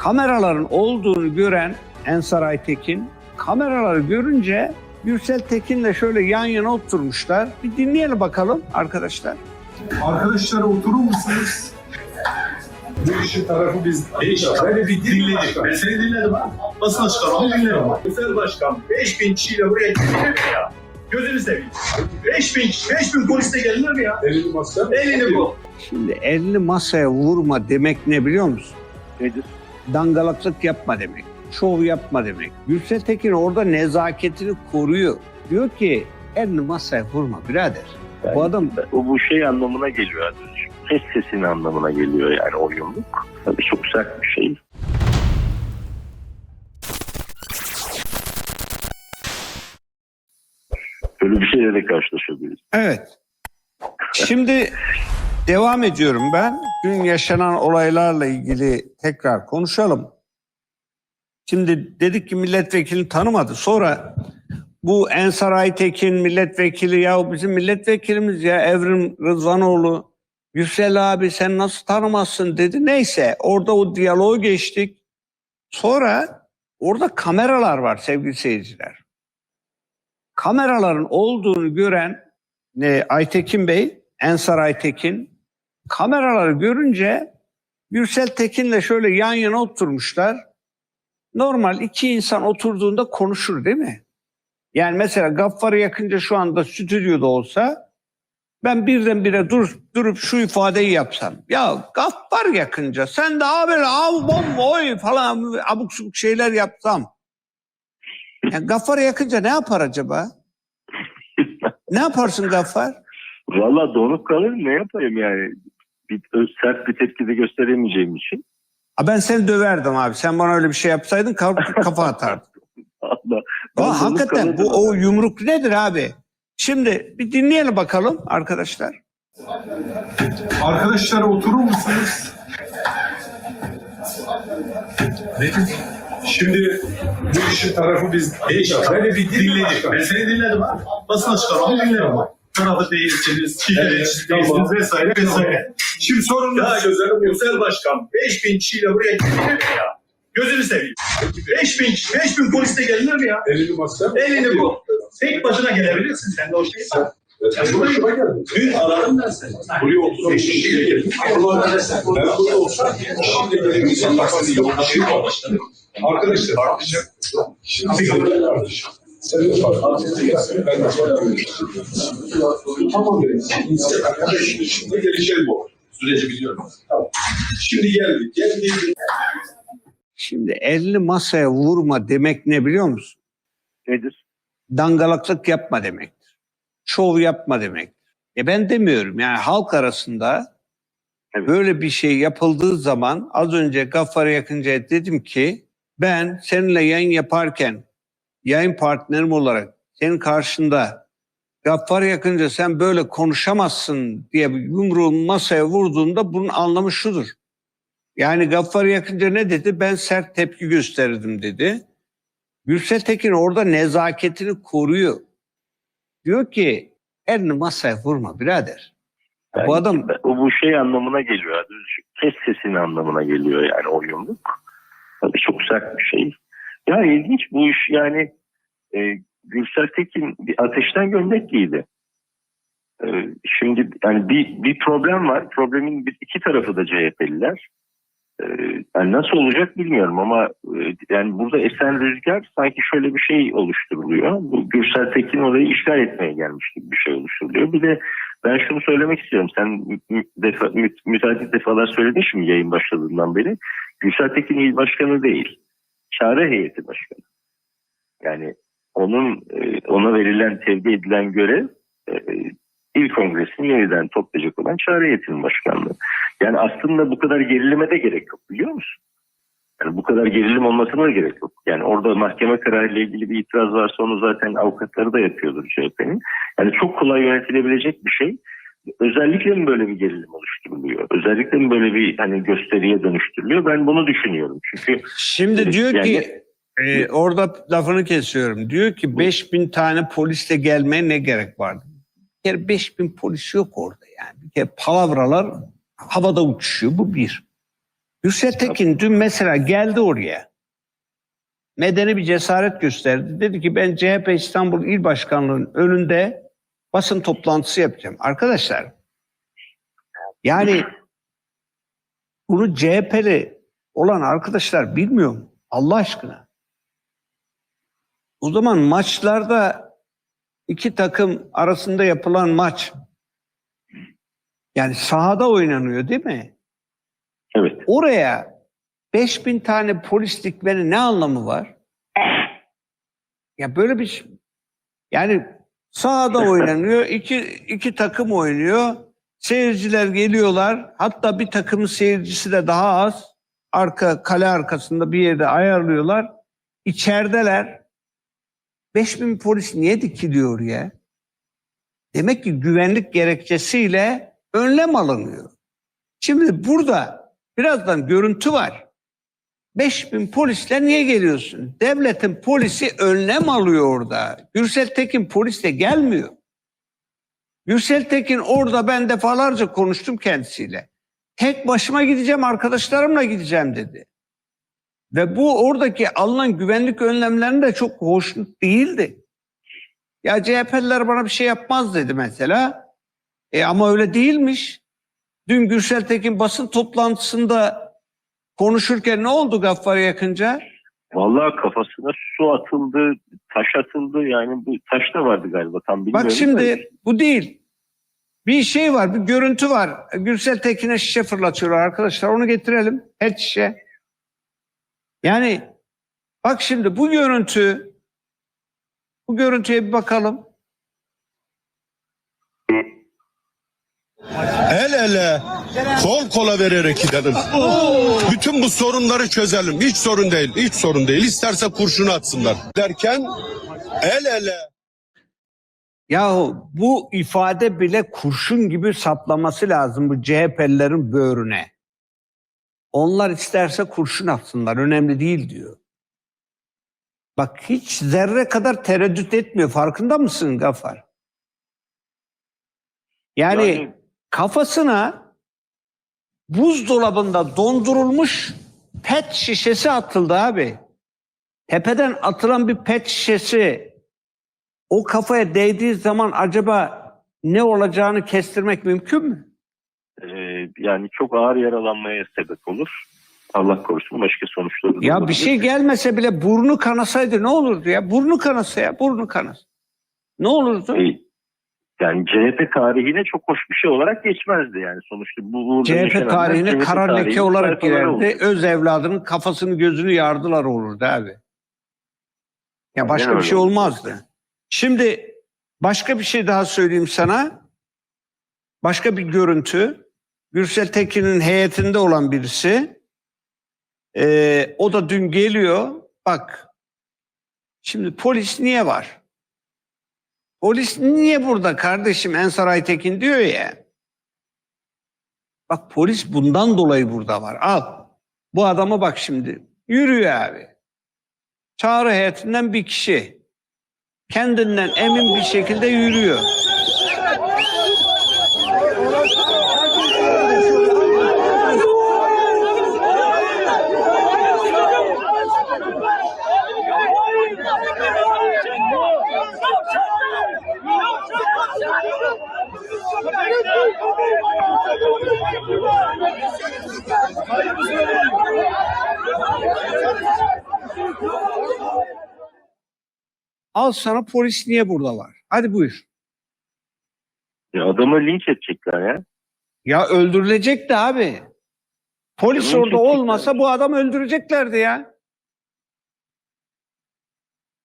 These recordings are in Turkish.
kameraların olduğunu gören Ensar Aytekin kameraları görünce Gürsel Tekin'le şöyle yan yana oturmuşlar. Bir dinleyelim bakalım arkadaşlar. Arkadaşlar oturur musunuz? Bu işin tarafı biz. Beş, Böyle bir dinledik. Ben seni dinledim ha. Basın açıklamamı dinlerim. Güzel başkan 5000 kişiyle buraya mi ya? Gözünü seveyim. 5000 kişi, 5000 polis de gelir mi ya? Elini masaya. Elini bu. Şimdi elini masaya vurma demek ne biliyor musun? Nedir? Dangalaklık yapma demek. Şov yapma demek. Gürsel Tekin orada nezaketini koruyor. Diyor ki elini masaya vurma birader. Bu adam O bu şey anlamına geliyor arkadaşım. Ses sesinin anlamına geliyor yani o yumruk. Tabii çok sert bir şey. Böyle bir şeyle de karşılaşabiliriz. Evet. Şimdi devam ediyorum ben. Dün yaşanan olaylarla ilgili tekrar konuşalım. Şimdi dedik ki milletvekilini tanımadı. Sonra bu Ensar Aytekin milletvekili ya bizim milletvekilimiz ya Evrim Rızvanoğlu Yüksel abi sen nasıl tanımazsın dedi. Neyse orada o diyaloğu geçtik. Sonra orada kameralar var sevgili seyirciler kameraların olduğunu gören e, Aytekin Bey, Ensar Aytekin kameraları görünce Gürsel Tekin'le şöyle yan yana oturmuşlar. Normal iki insan oturduğunda konuşur değil mi? Yani mesela Gaffar'ı yakınca şu anda stüdyoda olsa ben birdenbire dur, durup şu ifadeyi yapsam. Ya Gaffar yakınca sen daha böyle av bom oy falan abuk subuk şeyler yapsam. Yani Gaffar'ı yakınca ne yapar acaba? Ne yaparsın Gaffar? Valla donuk kalır ne yapayım yani. Bir, sert bir tepki de gösteremeyeceğim için. Ha ben seni döverdim abi. Sen bana öyle bir şey yapsaydın ka- kafa atardın. Allah. Ben Aa, donuk hakikaten bu o ama. yumruk nedir abi? Şimdi bir dinleyelim bakalım arkadaşlar. Arkadaşlar oturur musunuz? Nedir? Şimdi bu işin tarafı biz. Beş, Böyle bir dinledik. Ben seni dinledim ha. Basın açıklamamı dinlerim. Tarafı değilsiniz, çiğdeniz Evet, değilsiniz tamam. vesaire vesaire. Şimdi sorun Ya Güzel başkan 5000 kişiyle buraya gelir mi ya? Gözünü seveyim. 5000 kişi, 5000 polis de gelir mi ya? Elini masaya. Elini bu. Tek başına gelebilirsin sen de o şey var. Sen buraya. Dün aradım ben seni. Buraya musun? Ben buraya olsam şimdi elimizin kafası yok. Şimdi Arkadaşlar. Şimdi. Sen de bak. Ben de Tamam şimdi gelişelim o. Süreci biliyorum. Tamam. Şimdi geldik. Geldik. Şimdi elini masaya vurma demek ne biliyor musun? Nedir? Dangalaklık yapma demektir. Şov yapma demektir. E ben demiyorum yani halk arasında Evet. böyle bir şey yapıldığı zaman az önce Gaffar'a yakınca dedim ki ben seninle yayın yaparken yayın partnerim olarak senin karşında Gaffar yakınca sen böyle konuşamazsın diye bir yumruğu masaya vurduğunda bunun anlamı şudur. Yani Gaffar yakınca ne dedi? Ben sert tepki gösterirdim dedi. Gürsel Tekin orada nezaketini koruyor. Diyor ki elini masaya vurma birader. Yani Bu adam O bu şey anlamına geliyor arkadaşım. Ses sesinin anlamına geliyor yani o yumruk. Tabii çok sert bir şey. Ya ilginç bu iş yani e, Gürsel Tekin bir ateşten gömlek giydi. E, şimdi yani bir, bir problem var. Problemin bir, iki tarafı da CHP'liler. E, yani nasıl olacak bilmiyorum ama e, yani burada esen rüzgar sanki şöyle bir şey oluşturuluyor. Bu Gürsel Tekin orayı işgal etmeye gelmiş gibi bir şey oluşturuluyor. Bir de ben şunu söylemek istiyorum. Sen defa, mü, müteahhit defalar söyledin şimdi yayın başladığından beri. Gülsel Tekin il başkanı değil. Çare heyeti başkanı. Yani onun e, ona verilen tevdi edilen görev e, il kongresini yeniden toplayacak olan çare heyetinin başkanlığı. Yani aslında bu kadar gerilime de gerek yok biliyor musun? Yani bu kadar gerilim olmasına da gerek yok. Yani orada mahkeme kararıyla ilgili bir itiraz varsa onu zaten avukatları da yapıyordur CHP'nin. Yani çok kolay yönetilebilecek bir şey. Özellikle mi böyle bir gerilim oluşturuluyor? Özellikle mi böyle bir hani gösteriye dönüştürülüyor? Ben bunu düşünüyorum. Çünkü Şimdi diyor Yani- ki e, orada lafını kesiyorum. Diyor ki 5000 tane polisle gelmeye ne gerek vardı? Bir kere 5000 polis yok orada yani. Bir kere palavralar havada uçuşuyor bu bir. Gürsel Tekin dün mesela geldi oraya. Medeni bir cesaret gösterdi. Dedi ki ben CHP İstanbul İl Başkanlığı'nın önünde basın toplantısı yapacağım. Arkadaşlar yani bunu CHP'li olan arkadaşlar bilmiyor mu? Allah aşkına. O zaman maçlarda iki takım arasında yapılan maç yani sahada oynanıyor değil mi? Evet. Oraya 5000 tane polis dikmenin ne anlamı var? Ya böyle bir şey- yani sahada oynanıyor. iki, iki takım oynuyor. Seyirciler geliyorlar. Hatta bir takımın seyircisi de daha az. Arka kale arkasında bir yerde ayarlıyorlar. İçerideler. 5000 polis niye dikiliyor ya? Demek ki güvenlik gerekçesiyle önlem alınıyor. Şimdi burada birazdan görüntü var. 5000 polisle niye geliyorsun? Devletin polisi önlem alıyor orada. Gürsel Tekin polisle gelmiyor. Gürsel Tekin orada ben defalarca konuştum kendisiyle. Tek başıma gideceğim, arkadaşlarımla gideceğim dedi. Ve bu oradaki alınan güvenlik önlemlerinde de çok hoşnut değildi. Ya CHP'liler bana bir şey yapmaz dedi mesela. E ama öyle değilmiş. Dün Gürsel Tekin basın toplantısında konuşurken ne oldu Gaffar'a yakınca? Vallahi kafasına su atıldı, taş atıldı. Yani bu taş da vardı galiba tam bilmiyorum. Bak da. şimdi bu değil. Bir şey var, bir görüntü var. Gürsel Tekin'e şişe fırlatıyorlar arkadaşlar. Onu getirelim. Her şişe. Yani bak şimdi bu görüntü bu görüntüye bir bakalım. El ele, kol kola vererek gidelim. Bütün bu sorunları çözelim. Hiç sorun değil, hiç sorun değil. İsterse kurşunu atsınlar. Derken el ele. Yahu bu ifade bile kurşun gibi saplaması lazım bu CHP'lilerin böğrüne. Onlar isterse kurşun atsınlar önemli değil diyor. Bak hiç zerre kadar tereddüt etmiyor. Farkında mısın Gafar? Yani, Yani- kafasına buzdolabında dondurulmuş pet şişesi atıldı abi. Tepeden atılan bir pet şişesi o kafaya değdiği zaman acaba ne olacağını kestirmek mümkün mü? Ee, yani çok ağır yaralanmaya sebep olur. Allah korusun başka sonuçları Ya bir şey gelmese bile burnu kanasaydı ne olurdu ya? Burnu kanasa ya, burnu kanasa. Ne olurdu? Ee, yani CHP tarihine çok hoş bir şey olarak geçmezdi yani sonuçta. Bu CHP tarihine CHP kara leke olarak girerdi. Öz evladının kafasını gözünü yardılar olurdu abi. Ya başka Aynen bir şey olmazdı. Şimdi başka bir şey daha söyleyeyim sana. Başka bir görüntü. Gürsel Tekin'in heyetinde olan birisi. Ee, o da dün geliyor. Bak. Şimdi polis niye var? Polis niye burada kardeşim Ensar Aytekin diyor ya. Bak polis bundan dolayı burada var. Al. Bu adama bak şimdi. Yürüyor abi. Çağrı heyetinden bir kişi. Kendinden emin bir şekilde yürüyor. Al sana polis niye burada var? Hadi buyur. Ya adamı linç edecekler ya. Ya öldürülecekti abi. Polis orada olmasa bu adamı öldüreceklerdi ya.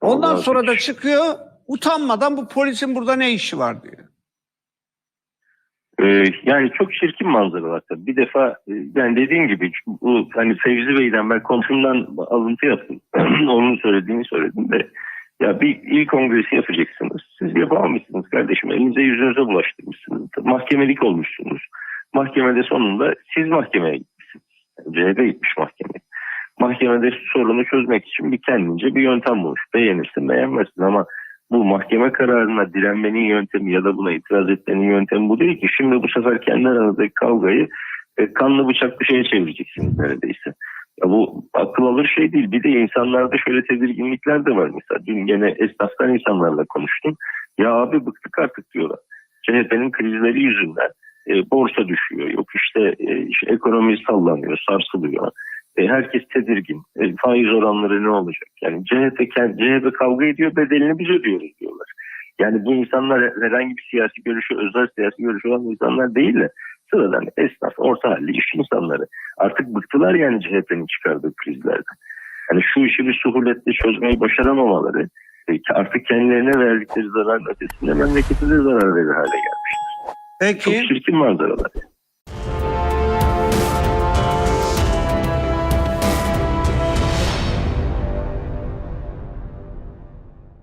Ondan Vallahi sonra da hiç- çıkıyor utanmadan bu polisin burada ne işi var diyor. Ee, yani çok çirkin manzaralar tabii. Bir defa ben dediğim gibi bu hani Fevzi Bey'den ben komşumdan alıntı yaptım. Onun söylediğini söyledim de ya bir il kongresi yapacaksınız. Siz yapamamışsınız kardeşim. Elinize yüzünüze bulaştırmışsınız. Mahkemelik olmuşsunuz. Mahkemede sonunda siz mahkemeye gitmişsiniz. CHP gitmiş mahkemeye. Mahkemede sorunu çözmek için bir kendince bir yöntem bulmuş. Beğenirsin beğenmezsin ama bu mahkeme kararına direnmenin yöntemi ya da buna itiraz etmenin yöntemi bu değil ki. Şimdi bu sefer kendi aranızdaki kavgayı e, kanlı bıçak bir şeye çevireceksiniz neredeyse. Ya bu akıl alır şey değil. Bir de insanlarda şöyle tedirginlikler de var. Mesela dün gene esnaftan insanlarla konuştum. Ya abi bıktık artık diyorlar. CHP'nin krizleri yüzünden e, borsa düşüyor. Yok işte, e, işte ekonomi sallanıyor, sarsılıyor. E, herkes tedirgin. E, faiz oranları ne olacak? Yani CHP, CHP kavga ediyor bedelini biz ödüyoruz diyorlar. Yani bu insanlar herhangi bir siyasi görüşü, özel siyasi görüşü olan insanlar değil de sıradan esnaf, orta halli iş insanları. Artık bıktılar yani CHP'nin çıkardığı krizlerden. Yani şu işi bir suhuletle çözmeyi başaramamaları e, artık kendilerine verdikleri zararın ötesinde memlekete de zarar verir hale gelmiş. Çok Peki çirkin manzaralar.